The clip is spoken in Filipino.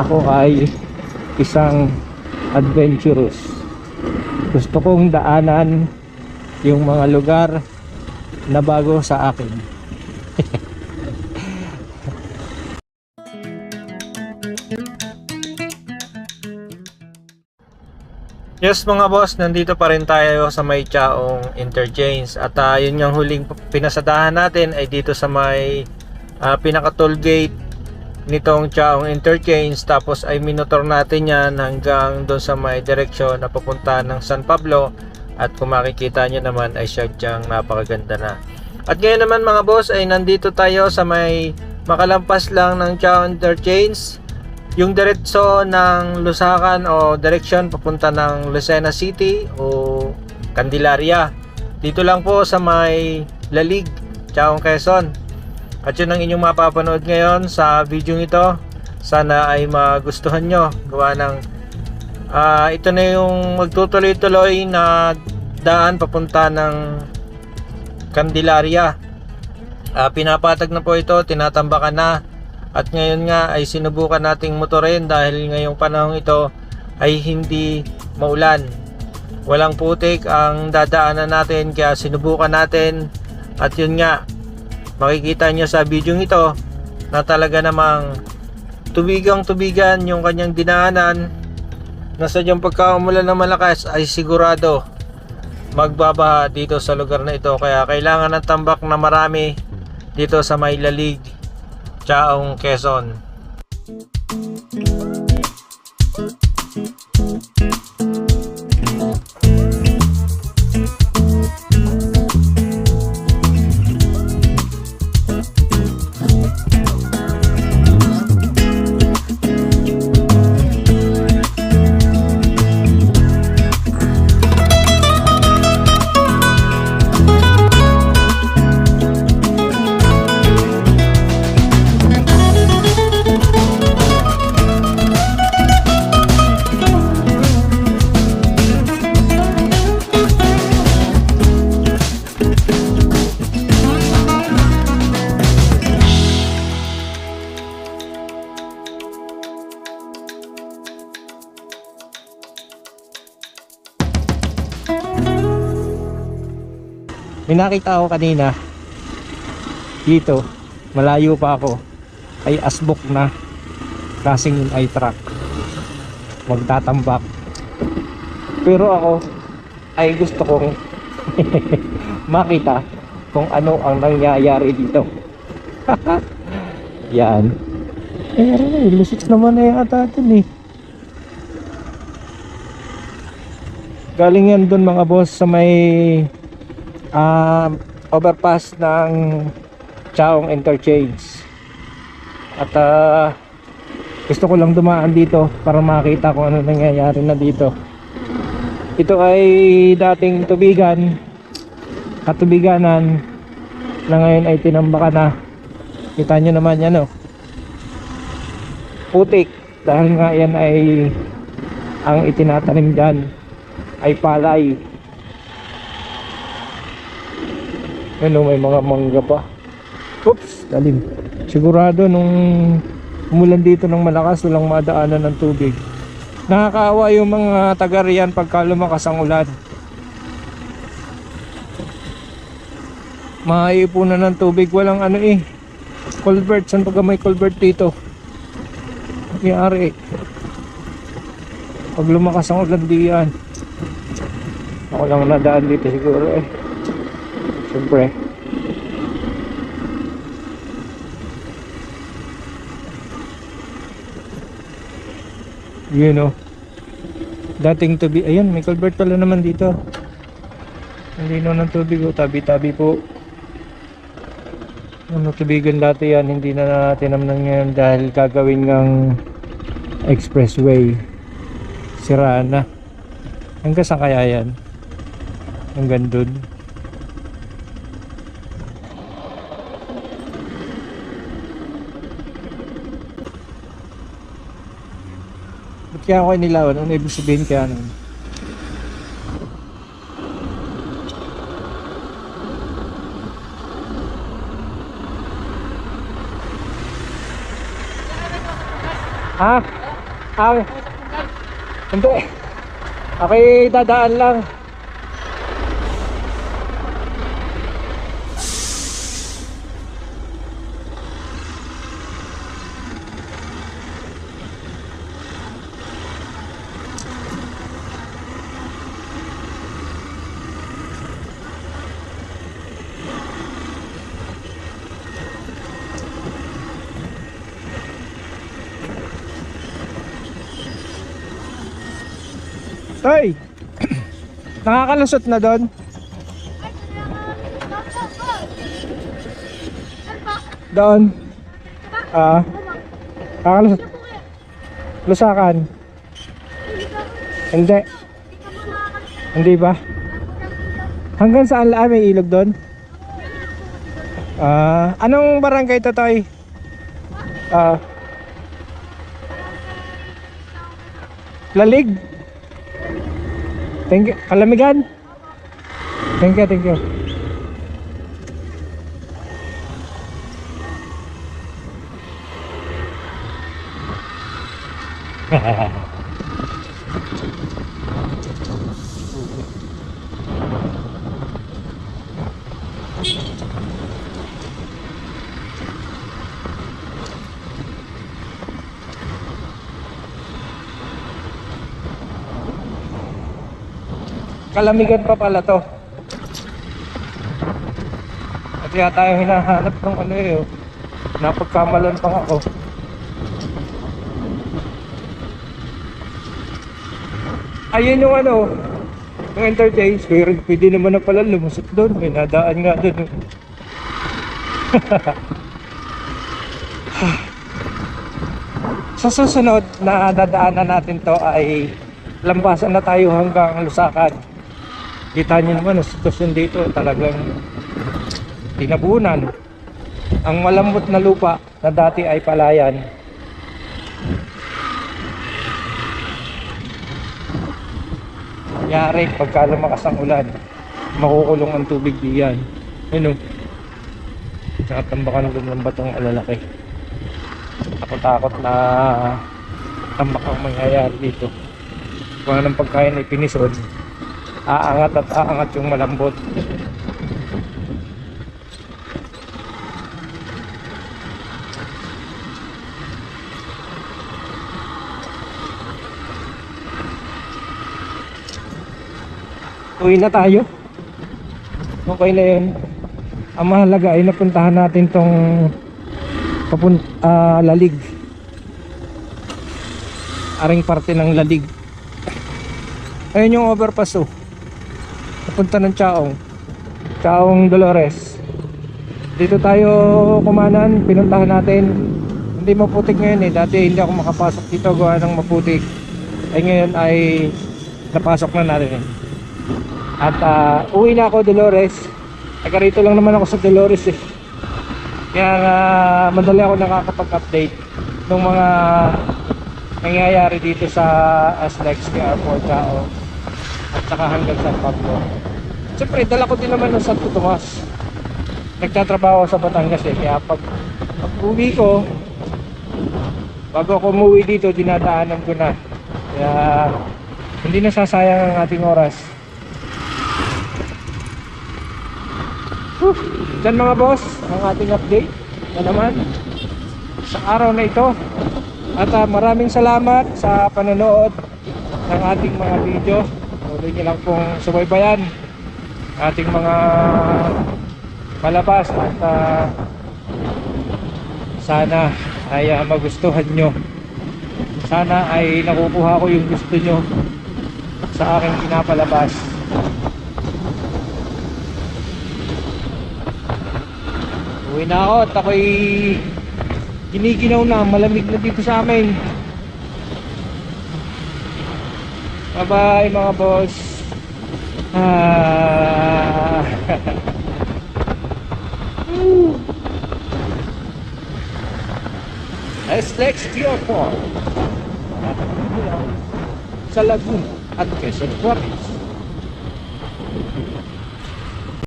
ako ay isang adventurous. Gusto kong daanan yung mga lugar na bago sa akin. Yes mga boss, nandito pa rin tayo sa may Chaong Interchange at uh, yun yung huling pinasadahan natin ay dito sa may uh, pinaka toll gate nitong Chaong Interchange tapos ay minotor natin yan hanggang doon sa may direksyon na papunta ng San Pablo at kung makikita nyo naman ay sadyang napakaganda na at ngayon naman mga boss ay nandito tayo sa may makalampas lang ng Chaong Interchange yung diretso ng Lusakan o direction papunta ng Lucena City o Candelaria. Dito lang po sa may Lalig, Chaong Quezon. At yun ang inyong mapapanood ngayon sa video ito. Sana ay magustuhan nyo. Gawa ng ah, ito na yung magtutuloy-tuloy na daan papunta ng Candelaria. Ah, pinapatag na po ito, tinatambakan na. At ngayon nga ay sinubukan nating motorin dahil ngayong panahon ito ay hindi maulan. Walang putik ang dadaanan natin kaya sinubukan natin at yun nga makikita nyo sa video ito na talaga namang tubigang tubigan yung kanyang dinaanan na sadyang pagkaumulan ng malakas ay sigurado magbabaha dito sa lugar na ito kaya kailangan ng tambak na marami dito sa may lalig Chaong Quezon. May nakita ako kanina. Dito, malayo pa ako. Ay asbok na. Kasing ay truck. Magtatambak. Pero ako ay gusto kong makita kung ano ang nangyayari dito. Yan. Eh ay, lusot naman na yata dun eh. Galing yan dun mga boss sa may um, overpass ng Chaong Interchange. At ah, gusto ko lang dumaan dito para makita kung ano nangyayari na dito. Ito ay dating tubigan katubiganan na ngayon ay tinambakan na. Kita nyo naman yan oh. Putik. Dahil nga yan ay ang itinatanim dyan ay palay ano may mga mangga pa. Oops dalim sigurado nung umulan dito ng malakas walang madaanan ng tubig. Nakakaawa yung mga taga riyan pagka lumakas ang ulan. Maipunan ng tubig walang ano eh. Culvert saan pagka may culvert dito? Nangyari pag lumakas ang ulan diyan ako lang nadaan dito siguro eh Siyempre. Yun o. Dating tubi. Ayan, may culvert pala naman dito. Hindi no ng tubig o. Tabi-tabi po. Ano tubigan dati yan. Hindi na tinamnan ngayon dahil gagawin ng expressway. Siraan na. Hanggang saan kaya yan? Hanggang dun. Kaya ako inilawan? Ano ibig sabihin kaya nun? Ha? Ah, hindi. Okay, dadaan lang. Toy! Nakakalusot na doon? Doon. Ah. Nakakalusot. Lusakan. Hindi. Hindi ba? Hanggang saan laan may ilog doon? Ah, anong barangay to, Toy? Ah. Lalig? Thank you. Kalamigan? Thank you, thank you. Kalamigan pa pala to. At kaya tayo hinahanap ng ano eh. oh. Napagkamalan pa ako. Ayun yung ano, yung interchange. Pero pwede naman na pala lumusot doon. May nadaan nga doon. oh. Sa susunod na dadaanan natin to ay lampasan na tayo hanggang Lusakan. Kita niyo naman ang sitwasyon dito talagang tinabunan. Ang malambot na lupa na dati ay palayan. Yari pagka lumakas ang ulan, makukulong ang tubig diyan. Ano? Nakatambakan ng ng batong alalaki. Takot-takot na tambak ang mangyayari dito kung anong pagkain ay pinisod aangat at aangat yung malambot. Uwi na tayo. Okay na yun. Ang mahalaga ay napuntahan natin tong papun ah, lalig. Aring parte ng lalig. Ayun yung overpass oh papunta ng Chaong. Chaong Dolores. Dito tayo kumanan pinuntahan natin. Hindi maputik ngayon eh. Dati hindi ako makapasok dito gawa ng maputik. Ay ngayon ay napasok na natin eh. at ah, uwi na ako Dolores. Taga rito lang naman ako sa Dolores eh. Kaya nga madali ako nakakapag-update ng mga nangyayari dito sa SLEX Airport Chao at saka hanggang San Pablo siyempre dala ko din naman ng Santo Tomas. Nagtatrabaho sa Batangas eh kaya pag, pag uwi ko bago ako umuwi dito dinadaanan ko na. Kaya hindi nasasayang ang ating oras. Whew. Diyan mga boss ang ating update na naman sa araw na ito. At ah, maraming salamat sa panonood ng ating mga video. Tuloy nyo lang pong subaybayan ating mga palabas at ah, sana ay ah, magustuhan nyo. Sana ay nakukuha ko yung gusto nyo sa aking pinapalabas. Uwi na ako at ako'y giniginaw na malamig na dito sa amin. Bye bye mga boss. Ah. SLEX Pure Farm sa Laguna at Quezon Province